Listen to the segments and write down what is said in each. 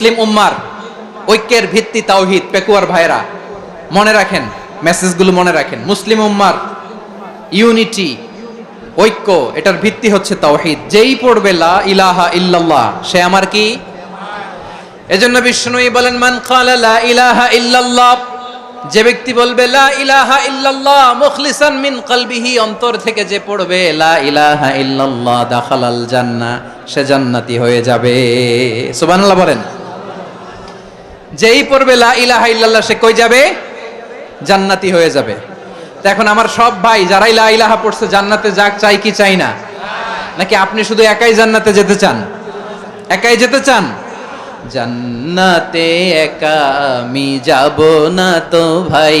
মুসলিম উম্মার ঐক্যের ভিত্তি তাওহিদ, পেকুয়ার ভাইরা মনে রাখেন, মেসেজগুলো মনে রাখেন, মুসলিম উম্মার ইউনিটি, ঐক্য, এটার ভিত্তি হচ্ছে তাওহিদ। যেই পড়বে, লা ইলাহা ইল্লাল্লাহ, সে আমার কি? এজন্য বিষ্ণুই বলেন, মান ক্বালা লা ইলাহা ইল্লাল্লাহ যে ব্যক্তি বলবে, লা ইলাহা ইল্লাল্লাহ মুখলিসান মিন কলবিহি, অন্তর থেকে যে পড়বে, লা ইলাহা ইল্লাল্লাহ, দাখালাল জান্নাহ সে জান্নাতি হয়ে যাবে। সুবহানাল্লাহ বলেন। যেই পড়বে লা ইলাহা ইল্লাল্লাহ, সে কই যাবে? জান্নাতি হয়ে যাবে। এখন আমার সব ভাই যারাই লা ইলাহা পড়ছে, জান্নাতে যাক, চাই কি চাই না? নাকি আপনি শুধু একাই জান্নাতে যেতে চান? একাই যেতে চান? জান্নাতে একা আমি যাব না তো ভাই।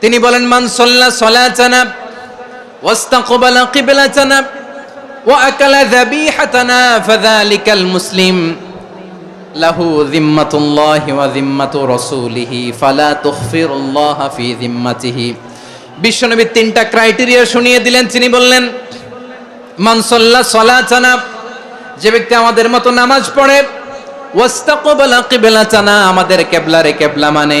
তিনি বলেন, মান সল্লা সলাচানা ওয়াস্তাকবালা কিবলাচানা ওয়া আকালা যাবিহাতানা, ফাযালিকাল মুসলিম। লাহু যিম্মাতুল্লাহি ওয়া যিম্মাতু রাসূলিহি, ফালা তুখফিরুল্লাহ ফি যিম্মাতিহি। বিশ্বনবী তিনটা ক্রাইটেরিয়া শুনিয়ে দিলেন। তিনি বললেন, মান সল্লা সলাচানা যে ব্যক্তি আমাদের মতো নামাজ পড়ে, ওয়াস্তাকবালা কিবলাচানা আমাদের কেবলারে কেবলা মানে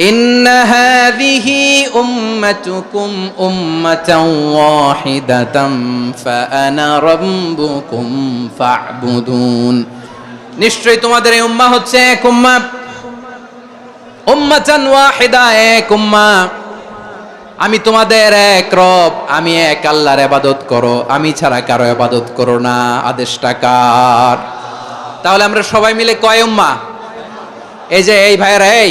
إن هذه أمتكم أمة واحدة فأنا ربكم فاعبدون নিশ্চয়ই তোমাদের এই উম্মা হচ্ছে এক উম্মা উম্মাতান ওয়াহিদা এক উম্মা আমি তোমাদের এক রব আমি এক আল্লাহর ইবাদত করো আমি ছাড়া কারো ইবাদত করো না আদেশটা কার তাহলে আমরা সবাই মিলে কয় উম্মা এই যে এই ভাইয়েরা এই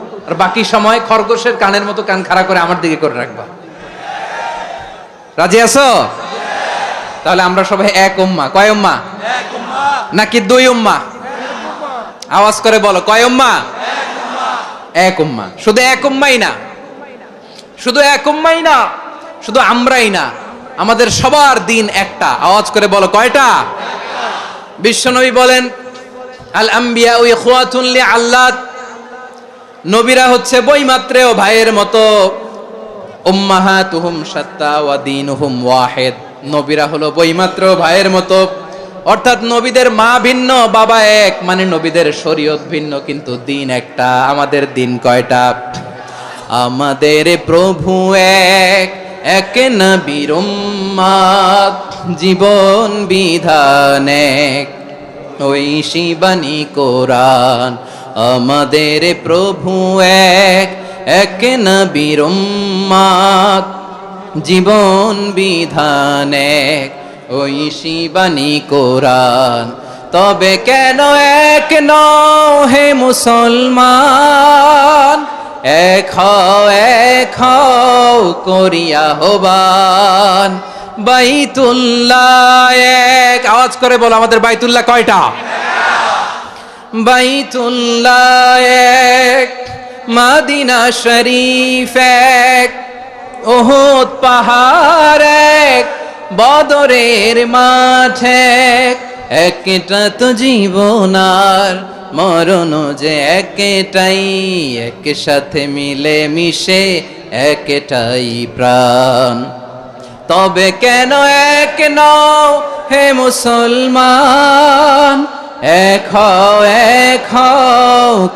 আর বাকি সময় খরগোশের কানের মতো কান খাড়া করে আমার দিকে করে রাখবা। রাজি আছো? তাহলে আমরা সবাই এক উম্মা। কয় উম্মা? নাকি দুই উম্মা? আওয়াজ করে বলো, কয় উম্মা? এক উম্মা। শুধু এক উম্মাই না। শুধু এক উম্মাই না, শুধু আমরাই না। আমাদের সবার দিন একটা। আওয়াজ করে বলো, কয়টা? বিশ্বনবী বলেন আল আম্বিয়া ওই খোয়াতুল্লি আল্লাহ নবীরা হচ্ছে বইমাত্রেও ভাইয়ের মতো। উম্মাহাতুহুম নবীরা হলো বইমাত্র ভাইয়ের মতো। অর্থাৎ নবীদের মা ভিন্ন, বাবা এক মানে নবীদের শরীয়ত ভিন্ন, কিন্তু দিন একটা, আমাদের দিন কয়টা? আমাদের প্রভু এক এক নবীর জীবন বিধান এক। ওই শিবানী কোরআন আমাদের প্রভু এক এক উম্মাদ। জীবন বিধান এক, ওই শিবানী কোরআন। তবে কেন এক নও হে মুসলমান? এক এক করিয়া হবান বাইতুল্লাহ এক। আওয়াজ করে বলো, আমাদের বাইতুল্লাহ কয়টা? বাইতুল্লাহ এক, মাদিনা শরীফ এক ওহুদ পাহাড় এক, বদরের মাঠে একটা তো জীবনার মরণ যে একটাই, একসাথে মিলে মিশে একটাই প্রাণ। তবে কেন এক নও হে মুসলমান? হও, এক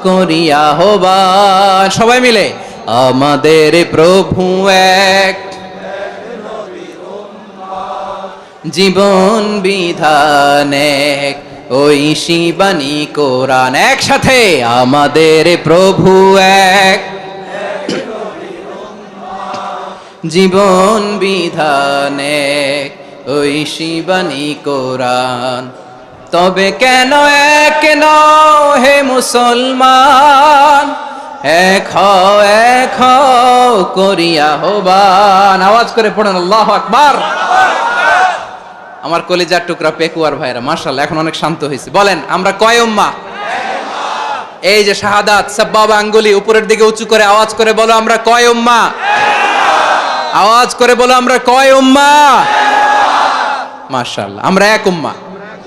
করিয়া হবান সবাই মিলে আমাদের প্রভু এক। জীবন বিধান এক। ওই শিবানী কোরআন একসাথে আমাদের প্রভু এক। জীবন বিধান এক। ওই শিবানী কোরআন তবে কেন এক হে মুসলমান? এক এক করিয়া হবান আওয়াজ করে পড়েন, আল্লাহ আকবার। আমার কলিজার টুকরা পেকুয়ার ভাইরা মার্শাল এখন অনেক শান্ত হয়েছে। বলেন, আমরা কয় উম্মা? এই যে শাহাদাত, সাব্বাব আঙ্গুলি উপরের দিকে উঁচু করে আওয়াজ করে বলো আমরা কয় উম্মা? আওয়াজ করে বলো আমরা কয় উম্মা? মার্শাল্লাহ আমরা এক উম্মা।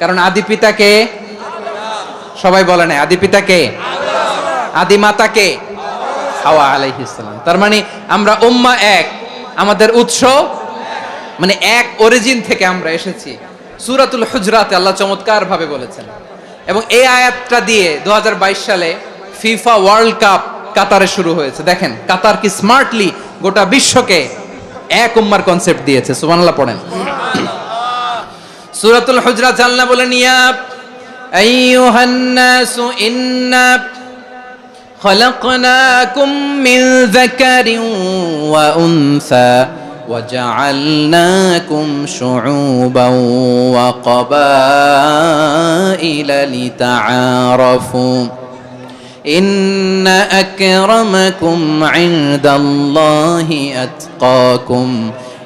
কারণ আদি পিতাকে সবাই বলে না, আদি পিতাকে আদি মাতাকে হাওয়া আলাইহিসসালাম তার মানে আমরা উম্মা এক, আমাদের উৎস মানে এক অরিজিন থেকে আমরা এসেছি। সুরাতুল হুজরাতে আল্লাহ চমৎকার ভাবে বলেছেন। এবং এই আয়াতটা দিয়ে দু হাজার বাইশ সালে ফিফা ওয়ার্ল্ড কাপ কাতারে শুরু হয়েছে। দেখেন, কাতার কি স্মার্টলি গোটা বিশ্বকে এক উম্মার কনসেপ্ট দিয়েছে। সুবহানাল্লাহ, পড়েন। সুরাতুল হুজরাত আল্লাহ বলেন ইয়া আইয়ুহান নাসু ইন্না خلقناكم من ذكر وأنثى وجعلناكم شعوبا وقبائل لتعارفوا إن أكرمكم عند الله أتقاكم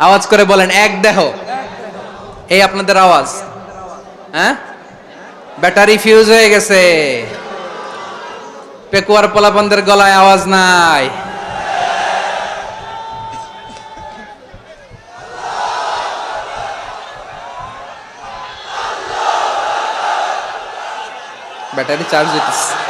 আওয়াজ করে বলেন, এক দেহ। এই আপনাদের আওয়াজ। হ্যাঁ? ব্যাটারি ফিউজ হয়ে গেছে। পেকুয়ার পোলাপনদের গলায় আওয়াজ নাই। ব্যাটারি চার্জ দিতেছে।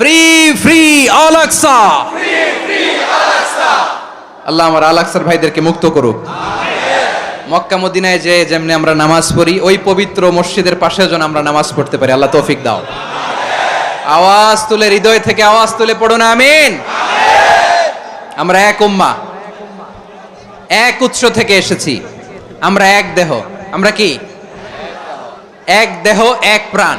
free al aqsa. আল্লাহ আমার আল আকসার ভাইদেরকে মুক্ত করুক। মক্কা, মদিনায় যে যেমনি আমরা নামাজ পড়ি, ওই পবিত্র মসজিদের পাশে যেন আমরা নামাজ পড়তে পারি। আল্লাহ তৌফিক দাও। আওয়াজ তুলে, হৃদয় থেকে আওয়াজ তুলে পড়ো না আমিন। আমরা এক উম্মা। এক উৎস থেকে এসেছি। আমরা এক দেহ। আমরা কি? এক দেহ, এক প্রাণ।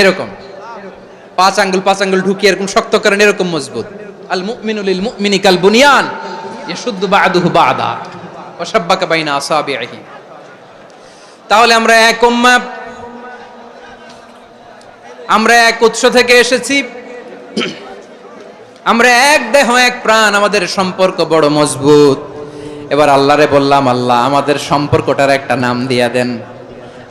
এরকম। পাঁচ আঙ্গুল পাঁচ আঙ্গুল ঢুকিয়ে এরকম শক্ত করেন, এরকম মজবুত। আল মুমিনুল লিল মুমিনি কাল বুনিয়ান ইয়াশুদ্দু বা'দুহু বা'দা। ওয়া শাব্বাকা বাইনা আসাবিহি তাহলে আমরা এক উম্মাহ, আমরা এক উৎস থেকে এসেছি। আমরা এক দেহ, এক প্রাণ, আমাদের সম্পর্ক বড় মজবুত। এবার আল্লাহরে বললাম, আল্লাহ, আমাদের সম্পর্কটার একটা নাম দিয়া দেন।